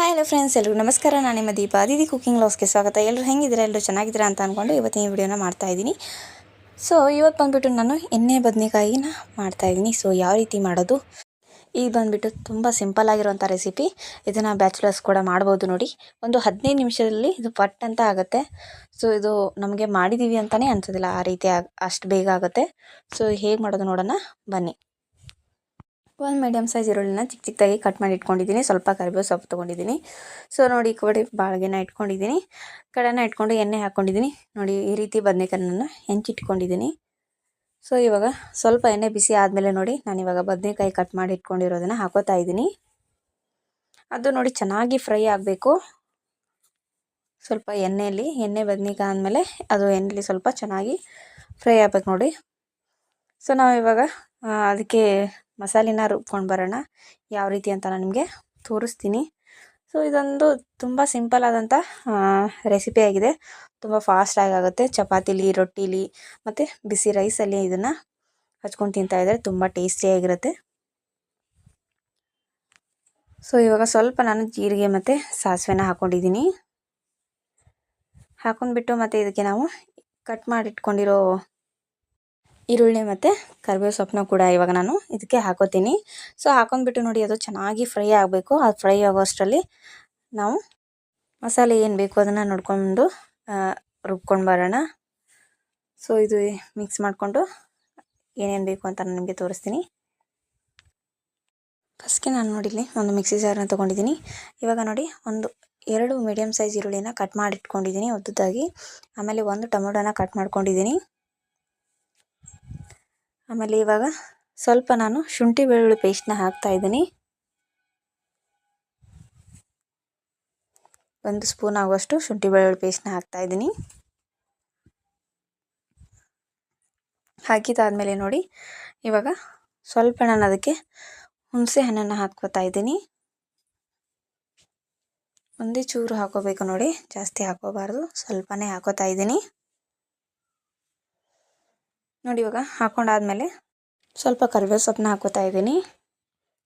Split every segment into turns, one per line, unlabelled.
Hi hello friends ಎಲ್ಲರೂ ನಮಸ್ಕಾರ. ನಾನು ನಿಮ್ಮ ದೀಪ. ದೀದಿ ಕುಕಿಂಗ್ ಲಾಸ್ಗೆ ಸ್ವಾಗತ. ಎಲ್ಲರೂ ಹೆಂಗಿದ್ದೀರಾ? ಎಲ್ಲರೂ ಚೆನ್ನಾಗಿದ್ದೀರಾ ಅಂತ ಅಂದ್ಕೊಂಡು ಇವತ್ತಿನ ವಿಡಿಯೋನ ಮಾಡ್ತಾ ಇದ್ದೀನಿ. ಸೊ ಇವತ್ತು ಬಂದುಬಿಟ್ಟು ನಾನು ಎಣ್ಣೆ ಬದನೆಕಾಯಿನ ಮಾಡ್ತಾಯಿದ್ದೀನಿ ಸೊ ಯಾವ ರೀತಿ ಮಾಡೋದು? ಈಗ ಬಂದುಬಿಟ್ಟು ತುಂಬ ಸಿಂಪಲ್ ಆಗಿರುವಂಥ ರೆಸಿಪಿ ಇದನ್ನು ಬ್ಯಾಚುಲರ್ಸ್ ಕೂಡ ಮಾಡ್ಬೋದು ನೋಡಿ. ಒಂದು ಹದಿನೈದು ನಿಮಿಷದಲ್ಲಿ ಇದು ಪಟ್ ಅಂತ ಆಗುತ್ತೆ. ಸೊ ಇದು ನಮಗೆ ಮಾಡಿದ್ದೀವಿ ಅಂತಲೇ ಅನ್ಸೋದಿಲ್ಲ. ಆ ರೀತಿ ಅಷ್ಟು ಬೇಗ ಆಗುತ್ತೆ. ಸೊ ಹೇಗೆ ಮಾಡೋದು ನೋಡೋಣ. ಬನ್ನಿ. ಒಂದು ಮೀಡಿಯಮ್ ಸೈಜ್ ಈರುಳ್ಳಿನ ಚಿಕ್ಕ ಚಿಕ್ಕದಾಗಿ ಕಟ್ ಮಾಡಿ ಇಟ್ಕೊಂಡಿದ್ದೀನಿ. ಸ್ವಲ್ಪ ಕರಿಬೇವು ಸೊಪ್ಪು ತೊಗೊಂಡಿದ್ದೀನಿ. ಸೊ ನೋಡಿ ಕಡೆ ಬಾಳ್ಗೆನ ಇಟ್ಕೊಂಡಿದ್ದೀನಿ. ಕಡೆನ ಇಟ್ಕೊಂಡು ಎಣ್ಣೆ ಹಾಕ್ಕೊಂಡಿದ್ದೀನಿ ನೋಡಿ ಈ ರೀತಿ ಬದನೆಕಾಯನ್ನು ಹೆಂಚಿಟ್ಕೊಂಡಿದ್ದೀನಿ. ಸೊ ಇವಾಗ ಸ್ವಲ್ಪ ಎಣ್ಣೆ ಬಿಸಿ ಆದಮೇಲೆ ನೋಡಿ ನಾನು ಇವಾಗ ಬದನೆಕಾಯಿ ಕಟ್ ಮಾಡಿ ಇಟ್ಕೊಂಡಿರೋದನ್ನು ಹಾಕೋತಾ ಇದ್ದೀನಿ. ಅದು ನೋಡಿ ಚೆನ್ನಾಗಿ ಫ್ರೈ ಆಗಬೇಕು. ಸ್ವಲ್ಪ ಎಣ್ಣೆಯಲ್ಲಿ, ಎಣ್ಣೆ ಬದನೆಕಾಯಿ ಆದಮೇಲೆ ಅದು ಎಣ್ಣೆಲಿ ಸ್ವಲ್ಪ ಚೆನ್ನಾಗಿ ಫ್ರೈ ಆಗ್ಬೇಕು ನೋಡಿ. ಸೊ ನಾವು ಇವಾಗ ಅದಕ್ಕೆ ಮಸಾಲೆನ ರುಬ್ಕೊಂಡು ಬರೋಣ. ಯಾವ ರೀತಿ ಅಂತ ನಾನು ನಿಮಗೆ ತೋರಿಸ್ತೀನಿ. ಸೊ ಇದೊಂದು ತುಂಬ ಸಿಂಪಲ್ ಆದಂಥ ರೆಸಿಪಿ ಆಗಿದೆ. ತುಂಬ ಫಾಸ್ಟಾಗಿ ಆಗುತ್ತೆ. ಚಪಾತಿಲಿ, ರೊಟ್ಟಿಲಿ, ಮತ್ತು ಬಿಸಿ ರೈಸಲ್ಲಿ ಇದನ್ನು ಹಚ್ಕೊಂಡು ತಿಂತಾಯಿದ್ರೆ ತುಂಬ ಟೇಸ್ಟಿಯಾಗಿರುತ್ತೆ ಸೊ ಇವಾಗ ಸ್ವಲ್ಪ ನಾನು ಜೀರಿಗೆ ಮತ್ತು ಸಾಸಿವೆನ ಹಾಕ್ಕೊಂಡಿದ್ದೀನಿ ಹಾಕೊಂಡ್ಬಿಟ್ಟು ಮತ್ತು ಇದಕ್ಕೆ ನಾವು ಕಟ್ ಮಾಡಿಟ್ಕೊಂಡಿರೋ ಈರುಳ್ಳಿ ಮತ್ತು ಕರಿಬೇವು ಸೊಪ್ಪನ್ನ ಕೂಡ ಇವಾಗ ನಾನು ಇದಕ್ಕೆ ಹಾಕೋತೀನಿ. ಸೊ ಹಾಕೊಂಡ್ಬಿಟ್ಟು ನೋಡಿ ಅದು ಚೆನ್ನಾಗಿ ಫ್ರೈ ಆಗಬೇಕು. ಅದು ಫ್ರೈ ಆಗೋ ಅಷ್ಟರಲ್ಲಿ ನಾವು ಮಸಾಲೆ ಏನು ಬೇಕು ಅದನ್ನು ನೋಡ್ಕೊಂಡು ರುಬ್ಕೊಂಡು ಬರೋಣ. ಸೊ ಇದು ಮಿಕ್ಸ್ ಮಾಡಿಕೊಂಡು ಏನೇನು ಬೇಕು ಅಂತ ನಾನು ನಿಮಗೆ ತೋರಿಸ್ತೀನಿ. ಫಸ್ಟ್ಗೆ ನಾನು ನೋಡಿಲಿ ಒಂದು ಮಿಕ್ಸಿ ಜಾರನ್ನ ತೊಗೊಂಡಿದ್ದೀನಿ. ಇವಾಗ ನೋಡಿ ಒಂದು ಎರಡು ಮೀಡಿಯಮ್ ಸೈಜ್ ಈರುಳ್ಳಿನ ಕಟ್ ಮಾಡಿಟ್ಕೊಂಡಿದ್ದೀನಿ ಉದ್ದದಾಗಿ ಆಮೇಲೆ ಒಂದು ಟೊಮೊಟೊನ ಕಟ್ ಮಾಡ್ಕೊಂಡಿದ್ದೀನಿ. ಆಮೇಲೆ ಇವಾಗ ಸ್ವಲ್ಪ ನಾನು ಶುಂಠಿ ಬೆಳ್ಳುಳ್ಳಿ ಪೇಸ್ಟ್ನ ಹಾಕ್ತಾ ಇದ್ದೀನಿ. ಒಂದು ಸ್ಪೂನ್ ಆಗುವಷ್ಟು ಶುಂಠಿ ಬೆಳ್ಳುಳ್ಳಿ ಪೇಸ್ಟ್ನ ಹಾಕ್ತಾ ಇದ್ದೀನಿ. ಹಾಕಿದಾದ್ಮೇಲೆ ನೋಡಿ, ಇವಾಗ ಸ್ವಲ್ಪ ನಾನು ಅದಕ್ಕೆ ಹುಣಸೆ ಹಣ್ಣನ್ನು ಹಾಕ್ಕೋತಾ ಇದ್ದೀನಿ. ಒಂದೇ ಚೂರು ಹಾಕೋಬೇಕು ನೋಡಿ, ಜಾಸ್ತಿ ಹಾಕೋಬಾರ್ದು, ಸ್ವಲ್ಪನೇ ಹಾಕೋತಾ ಇದ್ದೀನಿ. ನೋಡಿ ಇವಾಗ ಹಾಕೊಂಡಾದ್ಮೇಲೆ ಸ್ವಲ್ಪ ಕರಿಬೇವು ಸೊಪ್ಪನ್ನ ಹಾಕೋತಾ ಇದ್ದೀನಿ.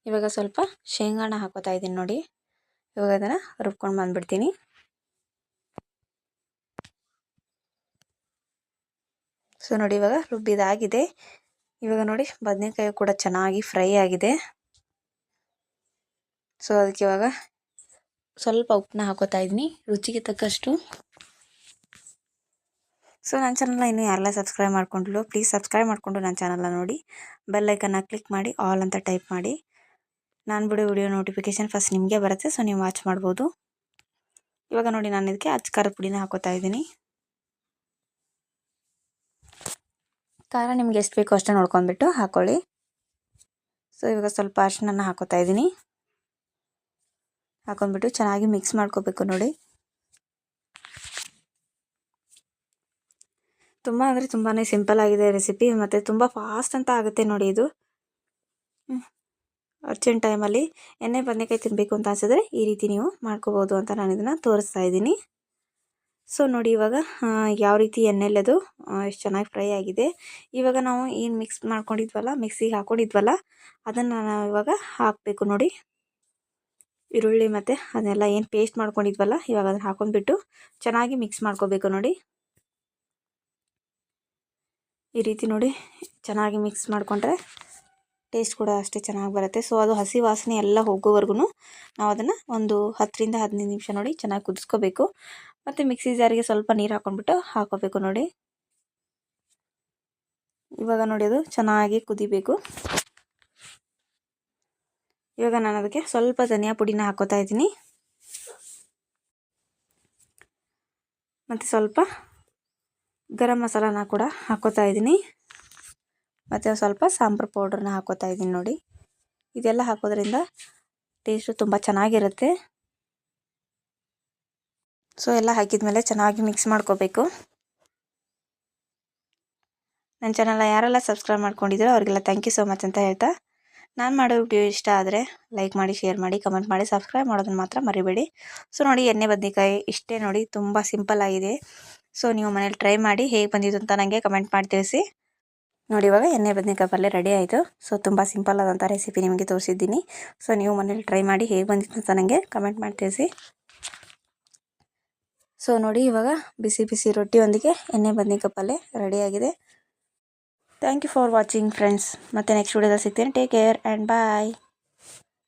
ಇವಾಗ ಸ್ವಲ್ಪ ಶೇಂಗಾನ ಹಾಕೋತಾ ಇದ್ದೀನಿ ನೋಡಿ. ಇವಾಗ ಅದನ್ನು ರುಬ್ಕೊಂಡು ಬಂದುಬಿಡ್ತೀನಿ. ಸೊ ನೋಡಿ ಇವಾಗ ರುಬ್ಬಿದಾಗಿದೆ. ಇವಾಗ ನೋಡಿ ಬದನೆಕಾಯಿ ಕೂಡ ಚೆನ್ನಾಗಿ ಫ್ರೈ ಆಗಿದೆ. ಸೊ ಅದಕ್ಕೆ ಇವಾಗ ಸ್ವಲ್ಪ ಉಪ್ಪನ್ನ ಹಾಕೋತಾ ಇದ್ದೀನಿ. ರುಚಿಗೆ ತಕ್ಕಷ್ಟು ಸೊ, ನನ್ನ ಚಾನಲ್ನ ಇನ್ನೂ ಯಾರೆಲ್ಲ ಸಬ್ಸ್ಕ್ರೈಬ್ ಮಾಡ್ಕೊಂಡಿಲ್ಲ ಪ್ಲೀಸ್ ಸಬ್ಸ್ಕ್ರೈಬ್ ಮಾಡಿಕೊಂಡು ನನ್ನ ಚಾನಲ್ನ ನೋಡಿ. ಬೆಲ್ಲೈಕನ್ನ ಕ್ಲಿಕ್ ಮಾಡಿ, ಆಲ್ ಅಂತ ಟೈಪ್ ಮಾಡಿ. ನಾನು ಬಿಡೋ ವಿಡಿಯೋ ನೋಟಿಫಿಕೇಷನ್ ಫಸ್ಟ್ ನಿಮಗೆ ಬರುತ್ತೆ, ಸೊ ನೀವು ವಾಚ್ ಮಾಡ್ಬೋದು. ಇವಾಗ ನೋಡಿ, ನಾನು ಇದಕ್ಕೆ ಅಚ್ಚ ಖಾರದ ಪುಡಿನ ಹಾಕೋತಾ ಇದ್ದೀನಿ. ಖಾರ ನಿಮ್ಗೆ ಎಷ್ಟು ಬೇಕೋ ಅಷ್ಟೇ ನೋಡ್ಕೊಂಡ್ಬಿಟ್ಟು ಹಾಕೊಳ್ಳಿ. ಸೊ, ಇವಾಗ ಸ್ವಲ್ಪ ಅರ್ಶಿನ ಹಾಕೋತಾ ಇದ್ದೀನಿ. ಹಾಕೊಂಡ್ಬಿಟ್ಟು ಚೆನ್ನಾಗಿ ಮಿಕ್ಸ್ ಮಾಡ್ಕೋಬೇಕು ನೋಡಿ. ತುಂಬ ಅಂದರೆ ತುಂಬಾ ಸಿಂಪಲ್ ಆಗಿದೆ ರೆಸಿಪಿ, ಮತ್ತು ತುಂಬ ಫಾಸ್ಟ್ ಅಂತ ಆಗುತ್ತೆ ನೋಡಿ ಇದು. ಅರ್ಜೆಂಟ್ ಟೈಮಲ್ಲಿ ಎಣ್ಣೆ ಬದನೆಕಾಯಿ ತಿನ್ನಬೇಕು ಅಂತ ಅನಿಸಿದ್ರೆ ಈ ರೀತಿ ನೀವು ಮಾಡ್ಕೋಬೋದು ಅಂತ ನಾನು ಇದನ್ನು ತೋರಿಸ್ತಾ ಇದ್ದೀನಿ. ಸೊ ನೋಡಿ ಇವಾಗ ಯಾವ ರೀತಿ ಎಣ್ಣೆಲಿ ಅದು ಎಷ್ಟು ಚೆನ್ನಾಗಿ ಫ್ರೈ ಆಗಿದೆ. ಇವಾಗ ನಾವು ಏನು ಮಿಕ್ಸ್ ಮಾಡ್ಕೊಂಡಿದ್ವಲ್ಲ ಮಿಕ್ಸಿಗೆ ಹಾಕ್ಕೊಂಡಿದ್ವಲ್ಲ ಅದನ್ನು ನಾವು ಇವಾಗ ಹಾಕಬೇಕು ನೋಡಿ. ಈರುಳ್ಳಿ ಮತ್ತು ಅದನ್ನೆಲ್ಲ ಏನು ಪೇಸ್ಟ್ ಮಾಡ್ಕೊಂಡಿದ್ವಲ್ಲ, ಇವಾಗ ಅದನ್ನು ಹಾಕೊಂಡ್ಬಿಟ್ಟು ಚೆನ್ನಾಗಿ ಮಿಕ್ಸ್ ಮಾಡ್ಕೋಬೇಕು ನೋಡಿ. ಈ ರೀತಿ ನೋಡಿ ಚೆನ್ನಾಗಿ ಮಿಕ್ಸ್ ಮಾಡಿಕೊಂಡ್ರೆ ಟೇಸ್ಟ್ ಕೂಡ ಅಷ್ಟೇ ಚೆನ್ನಾಗಿ ಬರುತ್ತೆ. ಸೊ ಅದು ಹಸಿ ವಾಸನೆ ಎಲ್ಲ ಹೋಗೋವರೆಗೂ ನಾವು ಅದನ್ನು ಒಂದು ಹತ್ತರಿಂದ ಹದಿನೈದು ನಿಮಿಷ ನೋಡಿ ಚೆನ್ನಾಗಿ ಕುದಿಸ್ಕೋಬೇಕು. ಮತ್ತು ಮಿಕ್ಸಿ ಜಾರಿಗೆ ಸ್ವಲ್ಪ ನೀರು ಹಾಕೊಂಡ್ಬಿಟ್ಟು ಹಾಕೋಬೇಕು ನೋಡಿ. ಇವಾಗ ನೋಡಿ ಅದು ಚೆನ್ನಾಗಿ ಕುದಿಬೇಕು. ಇವಾಗ ನಾನು ಅದಕ್ಕೆ ಸ್ವಲ್ಪ ಧನಿಯಾ ಪುಡಿನ ಹಾಕೋತಾ ಇದ್ದೀನಿ. ಮತ್ತು ಸ್ವಲ್ಪ ಗರಂ ಮಸಾಲಾನ ಕೂಡ ಹಾಕೋತಾ ಇದ್ದೀನಿ. ಮತ್ತು ಸ್ವಲ್ಪ ಸಾಂಬಾರು ಪೌಡ್ರನ್ನ ಹಾಕೋತಾ ಇದ್ದೀನಿ ನೋಡಿ. ಇದೆಲ್ಲ ಹಾಕೋದ್ರಿಂದ ಟೇಸ್ಟು ತುಂಬ ಚೆನ್ನಾಗಿರುತ್ತೆ. ಸೊ ಎಲ್ಲ ಹಾಕಿದ ಮೇಲೆ ಚೆನ್ನಾಗಿ ಮಿಕ್ಸ್ ಮಾಡ್ಕೋಬೇಕು. ನನ್ನ ಚಾನಲ್ನ ಯಾರೆಲ್ಲ ಸಬ್ಸ್ಕ್ರೈಬ್ ಮಾಡ್ಕೊಂಡಿದ್ದೀರೋ ಅವರಿಗೆಲ್ಲ ಥ್ಯಾಂಕ್ ಯು ಸೊ ಮಚ್ ಅಂತ ಹೇಳ್ತಾ. ನಾನು ಮಾಡೋ ವಿಡಿಯೋ ಇಷ್ಟ ಆದರೆ ಲೈಕ್ ಮಾಡಿ ಶೇರ್ ಮಾಡಿ ಕಮೆಂಟ್ ಮಾಡಿ ಸಬ್ಸ್ಕ್ರೈಬ್ ಮಾಡೋದನ್ನು ಮಾತ್ರ ಮರಿಬೇಡಿ. ಸೊ ನೋಡಿ ಎಣ್ಣೆ ಬದನೆಕಾಯಿ ಇಷ್ಟೇ ನೋಡಿ ತುಂಬ ಸಿಂಪಲ್ ಆಗಿದೆ. ಸೊ ನೀವು ಮನೇಲಿ ಟ್ರೈ ಮಾಡಿ ಹೇಗೆ ಬಂದಿದ್ದು ಅಂತ ನನಗೆ ಕಮೆಂಟ್ ಮಾಡಿ ತಿಳಿಸಿ. ನೋಡಿ, ಇವಾಗ ಎಣ್ಣೆ, ಬದನೆಕಾಯಿ ಪಲ್ಯ ರೆಡಿ ಆಯಿತು. ಸೊ ತುಂಬ ಸಿಂಪಲ್ ಆದಂಥ ರೆಸಿಪಿ ನಿಮಗೆ ತೋರಿಸಿದ್ದೀನಿ. ಸೊ ನೀವು ಮನೇಲಿ ಟ್ರೈ ಮಾಡಿ ಹೇಗೆ ಬಂದಿತ್ತು ಅಂತ ನನಗೆ ಕಮೆಂಟ್ ಮಾಡಿ ತಿಳಿಸಿ. ಸೊ ನೋಡಿ, ಇವಾಗ ಬಿಸಿ ಬಿಸಿ ರೊಟ್ಟಿಯೊಂದಿಗೆ ಎಣ್ಣೆ, ಬದನೆಕಾಯಿ ಪಲ್ಯ ರೆಡಿಯಾಗಿದೆ thank you for watching friends ಮತ್ತೆ ನೆಕ್ಸ್ಟ್ ವಿಡಿಯೋದಲ್ಲಿ ಸಿಗ್ತೀನಿ. Take care and bye